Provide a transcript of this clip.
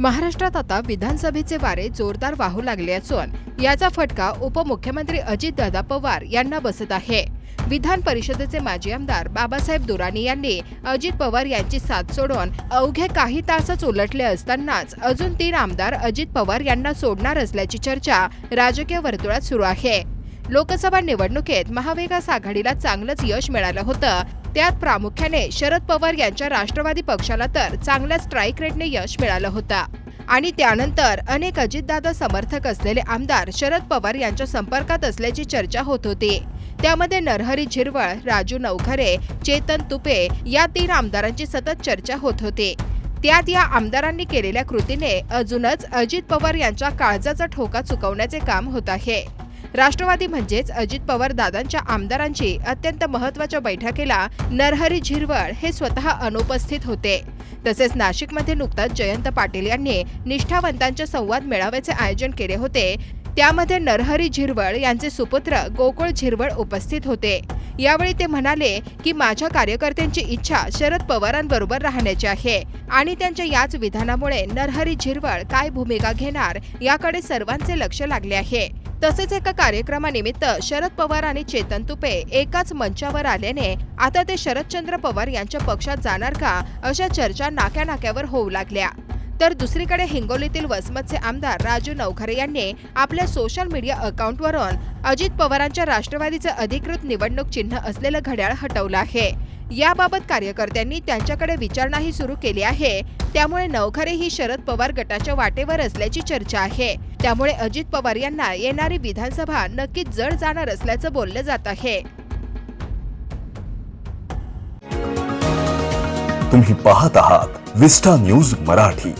महाराष्ट्रात आता विधानसभेचे वारे जोरदार वाहू लागले असून याचा फटका उपमुख्यमंत्री अजितदादा पवार यांना बसत आहे. विधान परिषदेचे माजी आमदार बाबासाहेब दुराणी यांनी अजित पवार यांची साथ सोडून अवघे काही तासच उलटले असतानाच अजून तीन आमदार अजित पवार यांना सोडणार असल्याची चर्चा राजकीय वर्तुळात सुरू आहे. लोकसभा निवडणुकीत महाविकास आघाडीला चांगलंच यश मिळालं होतं. त्यात प्रामुख्याने शरद पवार यांच्या राष्ट्रवादी पक्षाला तर चांगल्या स्ट्राईक रेटने यश मिळालं होतं. आणि त्यानंतर अनेक अजितदादा समर्थक असलेले आमदार शरद पवार यांच्या संपर्कात असल्याची चर्चा होत होती. त्यामध्ये नरहरी झिरवळ राजू नवखरे चेतन तुपे या तीन आमदारांची सतत चर्चा होत होती. त्यात या आमदारांनी केलेल्या कृतीने अजूनच अजित पवार यांच्या काळजाचा ठोका चुकवण्याचे काम होत आहे. राष्ट्रवादी म्हणजेच अजित पवार दादांच्या आमदारांची अत्यंत महत्त्वाच्या बैठकीला नरहरी झिरवळ हे स्वतः अनुपस्थित होते. तसेच नाशिकमध्ये नुकताच जयंत पाटील यांनी निष्ठावंतांच्या संवाद मेळाव्याचे आयोजन केले होते. त्यामध्ये नरहरी झिरवळ यांचे सुपुत्र गोकुळ झिरवळ उपस्थित होते. यावेळी ते म्हणाले की माझ्या कार्यकर्त्यांची इच्छा शरद पवारांबरोबर राहण्याची आहे आणि त्यांच्या याच विधानामुळे नरहरी झिरवळ काय भूमिका घेणार याकडे सर्वांचे लक्ष लागले आहे. तसेच एका कार्यक्रमानिमित्त शरद पवार आणि चेतन तुपे एकाच मंचावर आल्याने आता ते शरदचंद्र पवार यांच्या पक्षात जाणार का अशा चर्चा नाक्या नाक्यावर होऊ लागल्या. तर दुसरीकडे हिंगोलीतील वसमतचे आमदार राजू नवखरे यांनी आपल्या सोशल मीडिया अकाउंटवरून अजित पवारांच्या राष्ट्रवादीचं अधिकृत निवडणूक चिन्ह असलेलं घड्याळ हटवलं आहे. याबाबत कार्यकर्त्यांनी त्यांच्याकडे विचारणाही सुरू केली आहे. त्यामुळे नवखरे ही शरद पवार गटाच्या वाटेवर असल्याची चर्चा आहे. त्यामुळे अजित पवार यांना येणारी विधानसभा नक्कीच जड जाणार असल्याचं बोललं जात आहे. तुम्ही पाहत आहात विस्टा न्यूज मराठी.